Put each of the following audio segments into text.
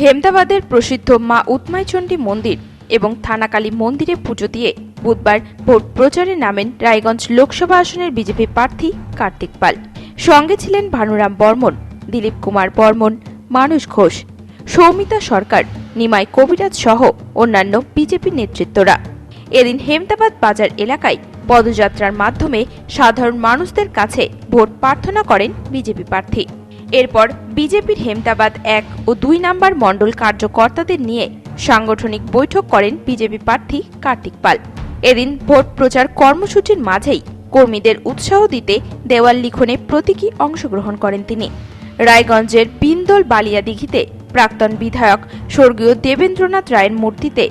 হেমদাবাদের প্রসিদ্ধ মা উৎমাইচণ্ডী মন্দির এবং থানাকালী মন্দিরে পুজো দিয়ে বুধবার ভোট প্রচারে নামেন রায়গঞ্জ লোকসভা আসনের বিজেপি প্রার্থী কার্তিক পাল। সঙ্গে ছিলেন ভানুরাম বর্মন, দিলীপ কুমার বর্মন, মানুষ ঘোষ, সৌমিতা সরকার, নিমাই কবিরাজ সহ অন্যান্য বিজেপি নেতৃত্বরা। এদিন হেমদাবাদ বাজার এলাকায় পদযাত্রার মাধ্যমে সাধারণ মানুষদের কাছে ভোট প্রার্থনা করেন বিজেপি প্রার্থী। এরপর বিজেপির হেমদাবাদ এক ও দুই নম্বর মণ্ডল কার্যকর্তাদের নিয়ে সাংগঠনিক বৈঠক করেন বিজেপি প্রার্থী কার্তিক পাল। এদিন ভোট প্রচার কর্মসূচির মাঝেই কর্মীদের উৎসাহ দিতে দেওয়াল লিখনে প্রতীকী অংশগ্রহণ করেন তিনি। রায়গঞ্জের বিন্দল বালিয়া দিঘিতে প্রাক্তন বিধায়ক স্বর্গীয় দেবেন্দ্রনাথ রায়ের মূর্তিতে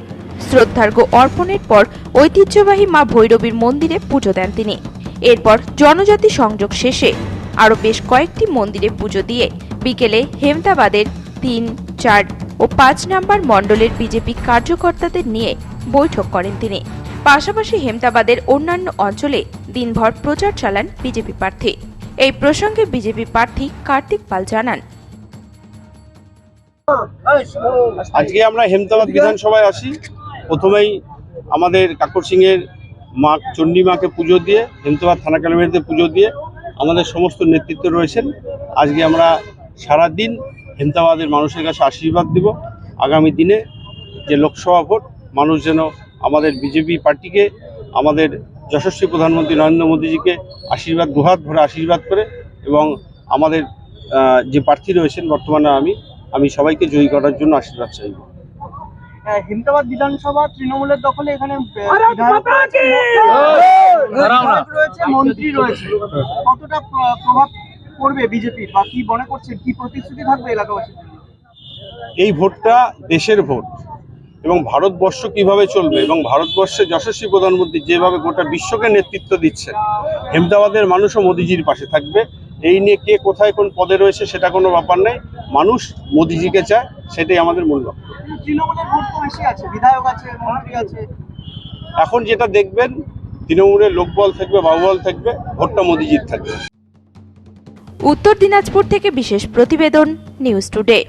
শ্রদ্ধার্ঘ অর্পণের পর ঐতিহ্যবাহী মা ভৈরবীর মন্দিরে পুজো দেন তিনি। এরপর জনজাতি সংযোগ শেষে আরও বেশ কয়েকটি মন্দিরে পুজো দিয়ে বিকেলে হেমদাবাদের তিন, চার ও পাঁচ নম্বর মণ্ডলের বিজেপি কার্যকর্তাদের নিয়ে বৈঠক করেন তিনি। পাশাপাশি হেমদাবাদের অন্যান্য অঞ্চলে দিনভর প্রচার চালান বিজেপি প্রার্থী। এই প্রসঙ্গে বিজেপি প্রার্থী কার্তিক পাল জানান। আজকে আমরা হেমতাবাদ বিধানসভায় আসি। প্রথমেই আমাদের কাকর সিংয়ের মা, চণ্ডী মাকে পুজো দিয়ে, হেমতাবাদ থানা কালামিতে পুজো দিয়ে আমাদের সমস্ত নেতৃত্ব রয়েছেন। আজকে আমরা সারা দিন হেমতাবাদের মানুষের কাছে আশীর্বাদ দিব। আগামী দিনে যে লোকসভা ভোট মানুষ যেন আমাদের বিজেপি পার্টিকে আমাদের যশস্বী প্রধানমন্ত্রী নরেন্দ্র মোদীজিকে আশীর্বাদ দুহাত ভরে আশীর্বাদ করে এবং আমাদের যে প্রার্থী রয়েছেন বর্তমানে আমি আমি সবাইকে জয়ী করার জন্য আশীর্বাদ চাইব হ্যাঁ, হেমতাবাদ বিধানসভা তৃণমূলের দখলে এখানে রয়েছে, মন্ত্রী রয়েছে। কতটা প্রভাব বিজেপি বা কি মনে করছে কি প্রতিশ্রুতি থাকবে এলাকাবাসী এই ভোটটা দেশের ভোট এবং ভারতবর্ষ কীভাবে চলবে এবং ভারতবর্ষে যশস্বী প্রধানমন্ত্রী যেভাবে গোটা বিশ্বকে নেতৃত্ব দিচ্ছেন হেমদাবাদের মানুষও মোদিজির পাশে থাকবে। এই নিয়ে কে কোথায় কোন পদে রয়েছে সেটা কোনো ব্যাপার নেই মানুষ মোদিজিকে চায় সেটাই আমাদের মূল লক্ষ্য। তৃণমূলের ভোট তো বেশি আছে বিধায়ক আছে মন্ত্রী আছে। এখন যেটা দেখবেন তৃণমূলের লোকবল থাকবে, বাহুবল থাকবে, ভোটটা মোদিজির থাকবে। উত্তর দিনাজপুর থেকে বিশেষ প্রতিবেদন, নিউজ টুডে।